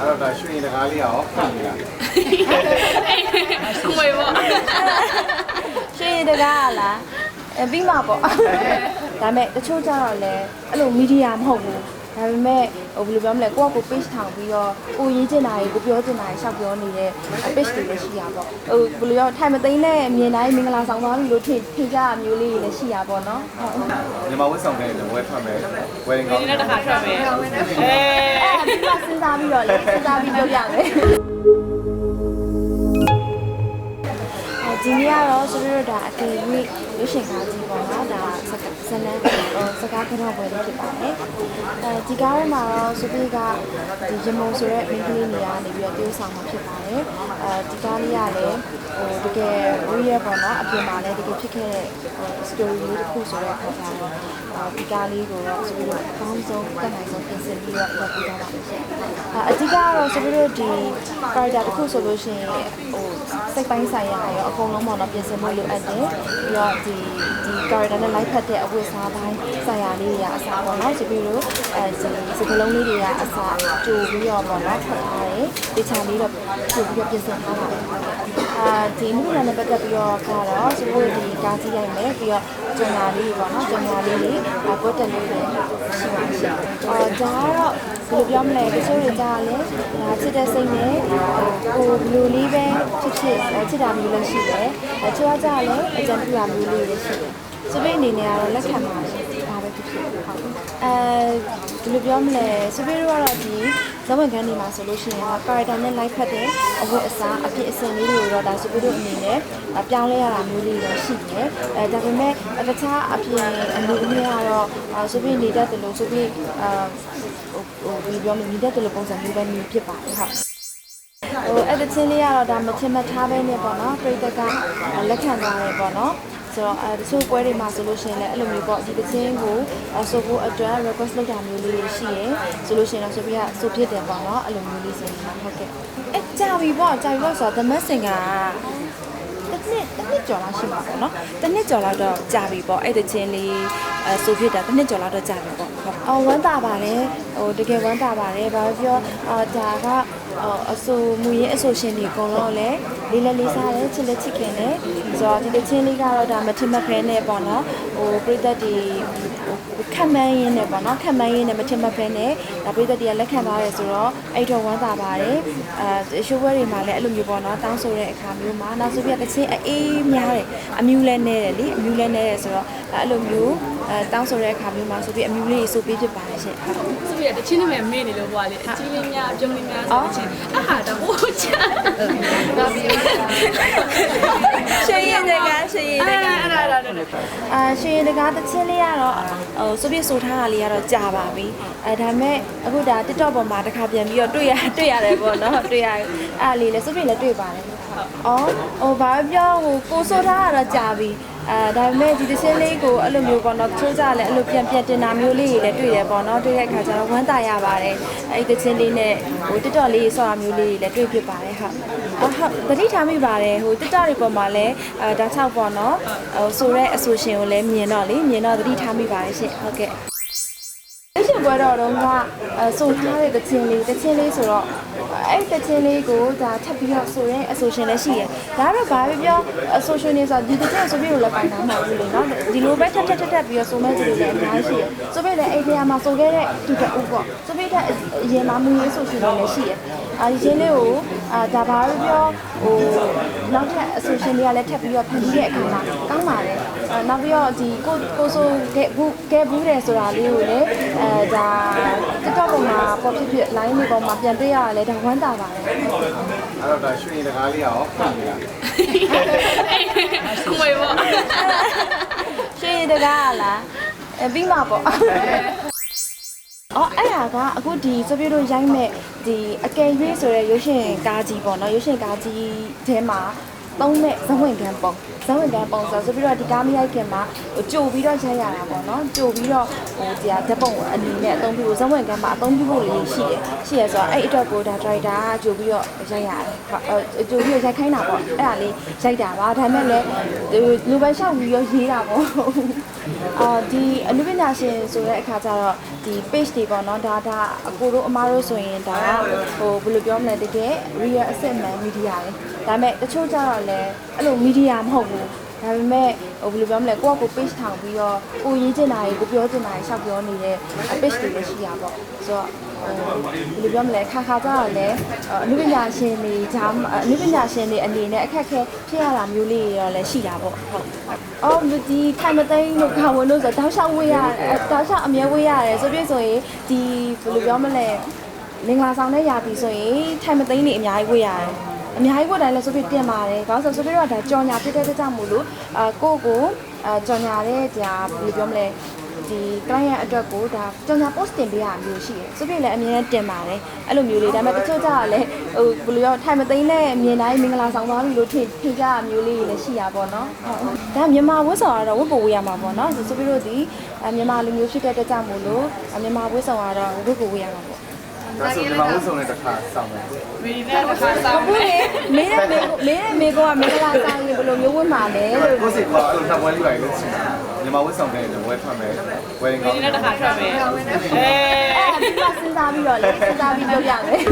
အဲ့တော့ဒါရွှေရင်တကားလေးရောဖတ်နေတာငွေပေါ့ရွှေရည်တကားကလားအဲပြီးမှာပေါ့ဒါပေမဲ့တချို့ကျတော့လည်းအဲ့လိုမီဒီယာမဟုတ်ဘူး ဒါပေမဲ့ဟိုဘယ်လိုပြောမလဲကိုကကို page ထောင်ပြီးတော့ကိုရေးချင်တာတွေကိုပြောချင်တာတွေရှောက်ပြောနေတဲ့ page တွေလည်းရှိရပါပေါ့ဟိုဘယ်လိုရောထိုင်မသိမ်းနဲ့မြင်တိုင်းမင်္ဂလာဆောင်သွားပြီလို့ထင်ထင်ကြရမျိုးလေးတွေလည်းရှိရပါတော့ဟုတ်ညီမဝတ်ဆောင်တဲ့လည်းဝဲထွက်မယ် wedding ကောင်းဒီနေ့တစ်ခါထွက်မယ်အဲအဲ့ပြီးတော့စဉ်းစားပြီးတော့လည်းစဉ်းစားပြီးပြောပြမယ် ဒီနေ့ကတော့ဆိုတော့ဒါအကယ်၍ရုပ်ရှင်ကားကြီးပေါ့နော်ဒါစကားဇလန်းစကားကတော့ပွဲလေးဖြစ်ပါတယ်အဲဒီကားထဲမှာတော့ဆိုပြီးကဒီရမုံဆိုတဲ့မိန်းကလေးနေရာနေပြီးတော့တိုးဆောင်မှာဖြစ်ပါတယ်အဲဒီကားလေးကလည်းဟိုတကယ် real ပေါ့နော်အပြင်မှာလည်းတကယ်ဖြစ်ခဲ့တဲ့ story လေးတစ်ခုဆိုတော့ခေါ်တာတော့ဒီကားလေးကိုတော့ဆိုပြီးတော့အကောင်းဆုံးတက်နိုင်ဆုံးပြင်ဆင်ပြီးတော့လုပ်ပြထားပါတယ်ရှင်အဓိကကတော့ဆိုပြီးတော့ဒီ character တစ်ခုဆိုလို့ရှိရင်ဟို စိတ်ပိုင်းဆိုင်ရာရောအကုန်လုံးပေါ့နော်ပြင်ဆင်ဖို့လိုအပ်တယ်ပြီးတော့ဒီဒီ character နဲ့ live ဖတ်တဲ့အဝတ်အစားပိုင်းဆိုင်ရာလေးတွေကအစားပေါ့နော်ဆိုပြီးတော့အဲဒီစကလုံးလေးတွေကအစားကြိုပြီးတော့ပေါ့နော်ဖတ်ထားတယ်တခြားလေးတော့ကြိုပြီးတော့ပြင်ဆင်ထားပါတယ် အာဒီနေ့လည်းပတ်သက်ပြီးတော့ကတော့ဆိုလို့ဒီကားကြီးရိုက်မယ်ပြီးတော့ကျန်တာလေးပေါ့နော်ကျန်တာလေးတွေကိုတက်လေးတွေရှိပါရှင်အော်ဒါကတော့ဘယ်လိုပြောမလဲတချို့တွေကြားလဲဒါချစ်တဲ့စိတ်နဲ့ဟိုဘယ်လိုလေးပဲချစ်ချစ်ချစ်တာမျိုးလည်းရှိတယ်တချို့ကကြားလဲအကြံပြုတာမျိုးလေးလည်းရှိတယ် စပိတ်အနေနဲ့ကတော့လက်ခံပါရှင်ဒါပဲဖြစ်ဖြစ်ဟုတ်အဲဒီလိုပြောမလဲစပိတ်တို့ကတော့ဒီဇဝင်ခန်းနေမှာဆိုလို့ရှိရင်တော့ character နဲ့ live ဖတ်တဲ့အဝတ်အစားအဖြစ်အစဉ်လေးတွေကိုတော့ဒါစပိတ်တို့အနေနဲ့ပြောင်းလဲရတာမျိုးလေးတော့ရှိတယ်အဲဒါပေမဲ့တခြားအပြင်အနေနဲ့ကတော့စပိတ်နေတတ်တယ်လို့စပိတ်အာဟိုဟိုဒီပြောမလဲနေတတ်တယ်လို့ပုံစံမျိုးပဲမျိုးဖြစ်ပါတယ်ဟုတ်ဟိုအဲ့တချင်းလေးကတော့ဒါမချင်မထားပဲနဲ့ပေါ့နော်ပြိတက်ကလက်ခံသွားတယ်ပေါ့နော် ဆိုတော့အဲတချို့ပွဲတွေမှာဆိုလို့ရှိရင်လည်းအဲ့လိုမျိုးပေါ့ဒီတချင်းကိုဆိုဖို့အတွက် request လုပ်တာမျိုးလေးတွေရှိရယ်ဆိုလို့ရှိရင်တော့ဆိုပြီးကဆိုဖြစ်တယ်ပေါ့နော်အဲ့လိုမျိုးလေးဆိုရင်ဟုတ်ကဲ့အဲကြာပြီပေါ့ကြာပြီပေါ့ဆိုတော့ The Messing ကတစ်နှစ်တစ်နှစ်ကျော်လောက်ရှိမှာပေါ့နော်တစ်နှစ်ကျော်လောက်တော့ကြာပြီပေါ့အဲ့တချင်းလေးအဲဆိုဖြစ်တာတစ်နှစ်ကျော်လောက်တော့ကြာပြီပေါ့ဟုတ်အော်ဝမ်းသာပါတယ်ဟိုတကယ်ဝမ်းသာပါတယ်ဘာလို့ပြောအာဒါက အော်အဆိုမူရင်းအဆိုရှင်တွေအကုန်လုံးလည်းလေးလက်လေးစားတယ်ချစ်လက်ချစ်ခင်တယ်ဆိုတော့ဒီတချင်းလေးကတော့ဒါမထင်မခဲနဲ့ပေါ့နော်ဟိုပြိသက်တွေခံမန်းရင်းနဲ့ပေါ့နော်ခံမန်းရင်းနဲ့မထင်မခဲနဲ့ဒါပြိသက်တွေကလက်ခံပါတယ်ဆိုတော့အဲ့တော့ဝမ်းသာပါတယ်အဲရှိုးပွဲတွေမှာလည်းအဲ့လိုမျိုးပေါ့နော်တောင်းဆိုတဲ့အခါမျိုးမှာနောက်ဆိုပြတချင်းအေးများတယ်အမြူလဲနေတယ်လေအမြူလဲနေတယ်ဆိုတော့အဲ့လိုမျိုးအဲတောင်းဆိုတဲ့အခါမျိုးမှာဆိုပြီးအမြူလေးဆိုပြီးဖြစ်ပါတယ်ရှင်သူပြတချင်းနဲ့မေ့နေလို့ပွားလေအချင်းလေးများအပြုံးလေးများဆိုချင်းအဟာတော့ဟိုချာဒါပြီးရှင်ရင်တကရှင်ရင်တအဲ့ကဒါအဲ့ဒါအဲ့ဒါအာရှင်ရင်တကားတချင်းလေးကတော့ဟိုဆိုပြဆိုထားတာလေးကတော့ကြာပါပြီအဲဒါပေမဲ့အခုဒါ TikTok ပေါ်မှာတစ်ခါပြန်ပြီးတော့တွေ့ရတွေ့ရတယ်ပေါ့နော်တွေ့ရအဲ့ဒါလေးလည်းဆိုပြလည်းတွေ့ပါတယ်အော်ဟိုဘာပြောဟိုကိုဆိုထားတာတော့ကြာပြီ အဲဒါပေမဲ့ဒီတချင်းလေးကိုအဲ့လိုမျိုးပေါ့နော်ချိုးကြလည်းအဲ့လိုပြန်ပြန်တင်တာမျိုးလေးတွေလည်းတွေ့တယ်ပေါ့နော်တွေ့တဲ့အခါကျတော့ဝမ်းသာရပါတယ်အဲ့ဒီတချင်းလေးနဲ့ဟို TikTok လေးဆော့တာမျိုးလေးတွေလည်းတွေ့ဖြစ်ပါတယ်ဟုတ်အော်ဟုတ်သတိထားမိပါတယ်ဟို TikTok တွေပေါ်မှာလည်းအဲဒါ6ပေါ့နော်ဟိုဆိုတဲ့အဆိုရှင်ကိုလည်းမြင်တော့လေမြင်တော့သတိထားမိပါတယ်ရှင်ဟုတ်ကဲ့အရှင်ပွဲတော်တော့ကအဆိုထားတဲ့တချင်းလေးတချင်းလေးဆိုတော့ အဲ့တချင်းလေးကိုဒါထပ်ပြီးတော့ဆိုရဲအဆိုရှင်လည်းရှိရယ်ဒါတော့ဘာပဲပြောအဆိုရှင်နေဆိုဒီတချင်းဆိုပြီးတော့လည်းပိုင်တာမဟုတ်ဘူးလေနော်ဒီလိုပဲထပ်ထပ်ထပ်ထပ်ပြီးတော့ဆိုမဲ့ကြီးတွေလည်းအများကြီးရှိရယ်ဆိုပြီးလည်းအဲ့ဒီမှာဆိုခဲ့တဲ့သူတူပေါ့ဆိုပြီးတဲ့အရင်မှမူရေးဆိုရှင်တွေလည်းရှိရယ်အာဒီချင်းလေးကိုအာဒါဘာပဲပြောဟိုနောက်ထပ်အဆိုရှင်တွေကလည်းထပ်ပြီးတော့ဖန်တီးတဲ့အခါမှာကောင်းပါတယ်အဲနောက်ပြီးတော့ဒီကိုကိုဆိုခဲ့ဘူးခဲ့ဘူးတယ်ဆိုတာလေးကိုလည်းအဲဒါ TikTok ပေါ်မှာပေါ်ဖြစ်ဖြစ် line တွေပေါ်မှာပြန်တွေ့ရတယ်ဒါဝမ်းသာပါတယ်အဲ့တော့ဒါရွှေရင်တကားလေးရောဖတ်နေတာငွေပေါ့ရှင်းရတကားလားအဲပြီးမှာပေါ့ အော်အဲ့ဒါကအခုဒီစပြည့်တို့ရိုက်မဲ့ဒီအကယ်၍ဆိုတဲ့ရုပ်ရှင်ကားကြီးပေါ့နော်ရုပ်ရှင်ကားကြီးထဲမှာဟ သုံးမဲ့ဇဝင်ကန်းပုံဇဝင်ကန်းပုံဆိုဆိုပြီးတော့ဒီကားမရိုက်ခင်မှာဟိုကြိုပြီးတော့ရိုက်ရတာပေါ့နော်ကြိုပြီးတော့ဟိုဒီဟာဓာတ်ပုံအနေနဲ့အသုံးပြုဇဝင်ကန်းမှာအသုံးပြုဖို့လေးရှိတယ်ရှိရဆိုတော့အဲ့အတွက်ကိုဒါဒရိုက်တာကကြိုပြီးတော့ရိုက်ရတယ်ဟုတ်ကြိုပြီးတော့ရိုက်ခိုင်းတာပေါ့အဲ့ဒါလေးရိုက်တာပါဒါပေမဲ့လည်းလူပဲလျှောက်ပြီးတော့ရေးတာပေါ့အာဒီအနုပညာရှင်ဆိုတဲ့အခါကျတော့ဒီ page တွေပေါ့နော်ဒါဒါအကိုတို့အမားတို့ဆိုရင်ဒါကဟိုဘယ်လိုပြောမလဲတကယ် real asset man media လေဒါပေမဲ့တချို့ကျတော့လည်းအဲ့လို media မဟုတ်ဘူးဒါပေမဲ့ဟိုဘယ်လိုပြောမလဲကိုကကို page ထောင်ပြီးတော့ကိုရေးချင်တာတွေကိုပြောချင်တာတွေရှောက်ပြောနေတဲ့ page တွေလည်းရှိရပါတော့ဆိုတော့ဟိုဘယ်လိုပြောမလဲခါခါကျတော့လည်းအနုပညာရှင်တွေဂျာအနုပညာရှင်တွေအနေနဲ့အခက်အခဲဖြစ်ရတာမျိုးလေးတွေတော့လည်းရှိတာပေါ့ဟုတ်အော်ဒီထိုင်မသိန်းတို့ခေါဝင်လို့ဆိုတော့တောက်လျှောက်ဝေးရတောက်လျှောက်အမြဲဝေးရတယ်ဆိုပြည့်ဆိုရင်ဒီဘယ်လိုပြောမလဲမင်္ဂလာဆောင်တဲ့ရာသီဆိုရင်ထိုင်မသိန်းတွေအများကြီးဝေးရတယ် အများကြီးကိုတိုင်းလဲဆိုပြတင်ပါတယ်။ဘာလို့ဆိုဆိုပြတော့ဒါကြော်ညာဖြစ်တဲ့အတွက်ကြောင့်မို့လို့အာကိုယ့်ကိုအာကြော်ညာတဲ့ဒါဘယ်လိုပြောမလဲဒီ client အတွက်ကိုဒါကြော်ညာ post တင်ပေးရမျိုးရှိတယ်။ဆိုပြလည်းအမြဲတမ်းတင်ပါတယ်။အဲ့လိုမျိုးလေးဒါပေမဲ့တချို့ကြတော့လည်းဟိုဘယ်လိုရောထိုင်မသိန်းနဲ့မြင်တိုင်းမင်္ဂလာဆောင်သွားပြီလို့ထင်ထင်ကြရမျိုးလေးတွေလည်းရှိရပါတော့။ဟုတ်။ဒါမြန်မာဝတ်ဆောင်ကတော့ဝတ်ပိုဝေးရမှာပေါ့နော်။ဆိုပြတို့ဒီမြန်မာလူမျိုးဖြစ်တဲ့အတွက်ကြောင့်မို့လို့မြန်မာဝတ်ဆောင်ကတော့ဝတ်ပိုဝေးရမှာပေါ့။ ဒါဆိုမြန်မာဝတ်ဆောင်တဲ့တစ်ခါဆောင်မယ်မင်းနဲ့တစ်ခါစားဟုတ်လေမင်းနဲ့မင်းနဲ့မေကောကမင်္ဂလာဆောင်ရင်ဘယ်လိုမျိုးဝင်မှာလဲလို့ကိုစီကကိုနှစ်ပွဲလေးပါလို့ရှိတယ်မြန်မာဝတ်ဆောင်တဲ့ဝယ်ထွက်မယ် wedding မ gown င်းနဲ့တစ်ခါထွက်မယ်အဲအဲ့ဒီမှာစဉ်းစားပြီးတော့လေစဉ်းစားပြီးလုပ်ရမယ်